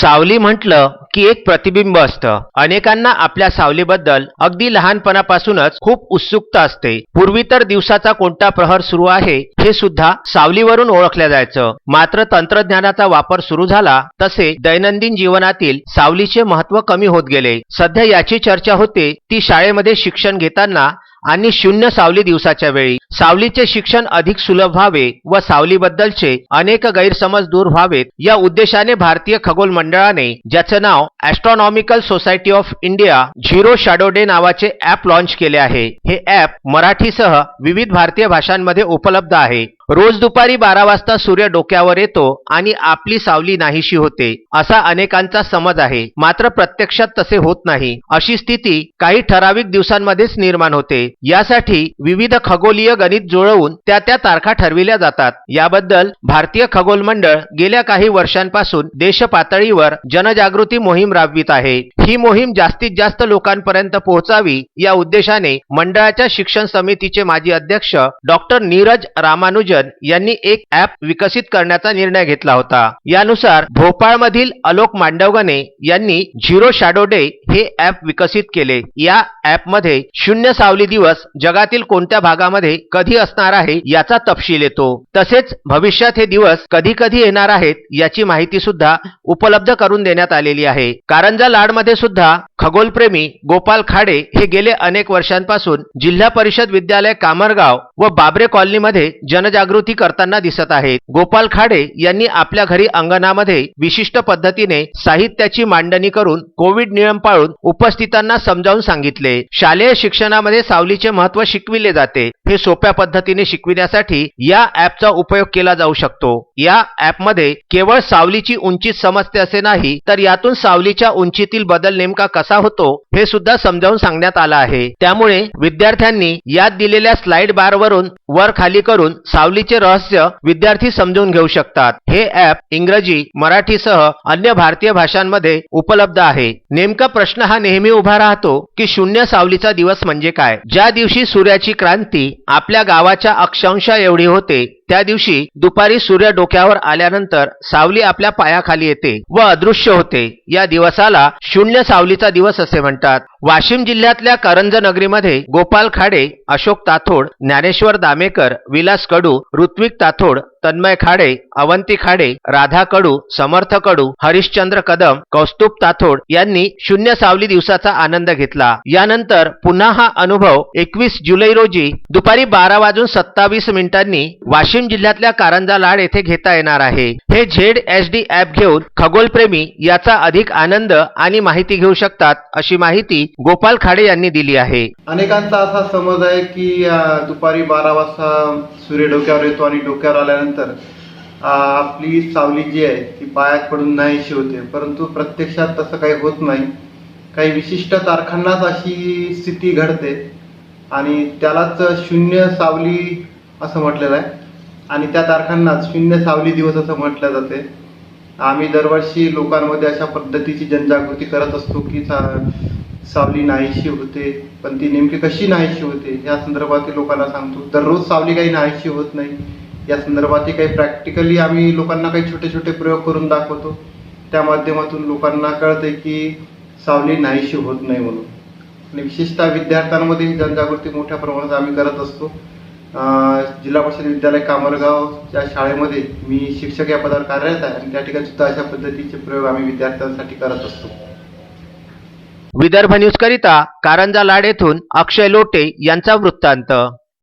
सावली म्हटलं की एक प्रतिबिंब असतं. अनेकांना आपल्या सावलीबद्दल अगदी लहानपणापासूनच खूप उत्सुकता असते. पूर्वी तर दिवसाचा कोणता प्रहर सुरू आहे हे सुद्धा सावलीवरून ओळखल्या जायचं. मात्र तंत्रज्ञानाचा वापर सुरू झाला तसे दैनंदिन जीवनातील सावलीचे महत्त्व कमी होत गेले. सध्या याची चर्चा होते ती शाळेमध्ये शिक्षण घेताना आणि शून्य सावली दिवसाच्या वेळी. सावलीचे शिक्षण अधिक सुलभ व्हावे व सावलीबद्दलचे अनेक गैरसमज दूर व्हावेत या उद्देशाने भारतीय खगोल मंडळाने ज्याचं नाव Astronomical Society of India zero shadow day नावाचे ॲप लॉन्च केले आहे. हे ॲप मराठीसह विविध भारतीय भाषांमध्ये उपलब्ध आहे. रोज दुपारी बारा वाजता सूर्य डोक्यावर येतो आणि आपली सावली नाहीशी होते असा अनेकांचा समज आहे. मात्र प्रत्यक्षात तसे होत नाही. अशी स्थिती काही ठराविक दिवसांमध्येच निर्माण होते. यासाठी विविध खगोलीय गणित जुळवून त्या त्या तारखा ठरविल्या जातात. याबद्दल भारतीय खगोल मंडळ गेल्या काही वर्षांपासून देश पातळीवर जनजागृती मोहीम राबवित आहे. ही मोहीम जास्तीत जास्त लोकांपर्यंत पोहोचावी या उद्देशाने मंडळाच्या शिक्षण समितीचे माजी अध्यक्ष डॉक्टर नीरज रामानुजन यांनी एक ॲप विकसित करण्याचा निर्णय घेतला होता. यानुसार भोपाळमधील अलोक मांडवगणे यांनी झिरो शॅडो डे हे ॲप विकसित केले. या ॲपमध्ये शून्य सावली दिवस जगातील कोणत्या भागामध्ये कधी असणार आहे याचा तपशील येतो. तसेच भविष्यात हे दिवस कधी कधी येणार आहेत याची माहिती सुद्धा उपलब्ध करून देण्यात आलेली आहे. कारंजा लाडमध्ये सुद्धा खगोलप्रेमी गोपाल खाडे हे गेले अनेक वर्षांपासून जिल्हा परिषद विद्यालय कामरगाव व बाबरे कॉलनीमध्ये जनजागृती करताना दिसत आहेत. गोपाल खाडे यांनी आपल्या घरी अंगणामध्ये विशिष्ट पद्धतीने साहित्याची मांडणी करून कोविड नियम पाळून उपस्थितांना समजावून सांगितले. शालेय शिक्षणामध्ये सावलीचे महत्त्व शिकविले जाते. हे सोप्या पद्धतीने शिकविण्यासाठी या ॲपचा उपयोग केला जाऊ शकतो. या ॲपमध्ये केवळ सावलीची उंची समजते असे नाही तर यातून सावलीच्या उंचीतील बदल नेमका कसा होतो हे सुद्धा समजावून सांगण्यात आलं आहे. त्यामुळे विद्यार्थ्यांनी यात दिलेल्या स्लाइड बार वरून वर खाली करून सावलीचे रहस्य विद्यार्थी समजून घेऊ शकतात. हे ॲप इंग्रजी मराठीसह अन्य भारतीय भाषांमध्ये उपलब्ध आहे. नेमका प्रश्न हा नेहमी उभा राहतो की शून्य सावलीचा दिवस म्हणजे काय? ज्या दिवशी सूर्याची क्रांती आपल्या गावाच्या अक्षांशा एवढी होते. त्या दिवशी दुपारी सूर्य डोक्यावर आल्यानंतर सावली आपल्या पायाखाली येते व अदृश्य होते. या दिवसाला शून्य सावलीचा दिवस असे म्हणतात. वाशिम जिल्ह्यातल्या करंज नगरीमध्ये गोपाल खाडे अशोक ताथोड ज्ञानेश्वर दामेकर विलास कडू ऋत्विक ताथोड तन्मय खाडे अवंती खाडे राधा कडू समर्थ कडू हरिश्चंद्र कदम कौस्तुभ ताथोड यांनी शून्य सावली दिवसाचा आनंद घेतला. यानंतर पुन्हा हा अनुभव एकवीस जुलै रोजी दुपारी बारा वाजून सत्तावीस मिनिटांनी वाशिम जिल्ह्यातल्या कारंजा लाड येथे घेता येणार आहे. हे झेड एच डी ऍप घेऊन खगोलप्रेमी याचा अधिक आनंद आणि माहिती घेऊ शकतात अशी माहिती गोपाल खाडे यांनी दिली आहे. अनेकांचा असा समज आहे की दुपारी बारा वाजता सूर्य डोक्यावर येतो आणि डोक्यावर आल्यानंतर आपली सावली जी आहे ती पायात पडून नाहीशी होते. परंतु प्रत्यक्षात तसं काही होत नाही. काही विशिष्ट तारखांनाच अशी स्थिती घडते आणि त्यालाच शून्य सावली असं म्हटलेलं आहे. आणि त्या तारखांनाच शून्य सावली दिवस असं म्हटलं जाते. आम्ही दरवर्षी लोकांमध्ये अशा पद्धतीची जनजागृती करत असतो की सा- सावली नाहीशी होते पण ती नेमकी कशी नाहीशी होते या संदर्भातील लोकांना सांगतो. दररोज सावली काही नाहीशी होत नाही. या संदर्भातील काही प्रॅक्टिकली आम्ही लोकांना काही छोटे छोटे प्रयोग करून दाखवतो. त्या माध्यमातून लोकांना कळते की सावली नाहीशी होत नाही म्हणून. आणि विशेषतः विद्यार्थ्यांमध्ये जनजागृती मोठ्या प्रमाणात आम्ही करत असतो. जिल्हा परिषद विद्यालय कामरगावच्या शाळेमध्ये मी शिक्षक या पदावर कार्यरत आहे आणि त्या ठिकाणी सुद्धा अशा पद्धतीचे प्रयोग आम्ही विद्यार्थ्यांसाठी करत असतो. विदर्भ न्यूज करिता कारंजा लाड येथून अक्षय लोटे यांचा वृत्तांत.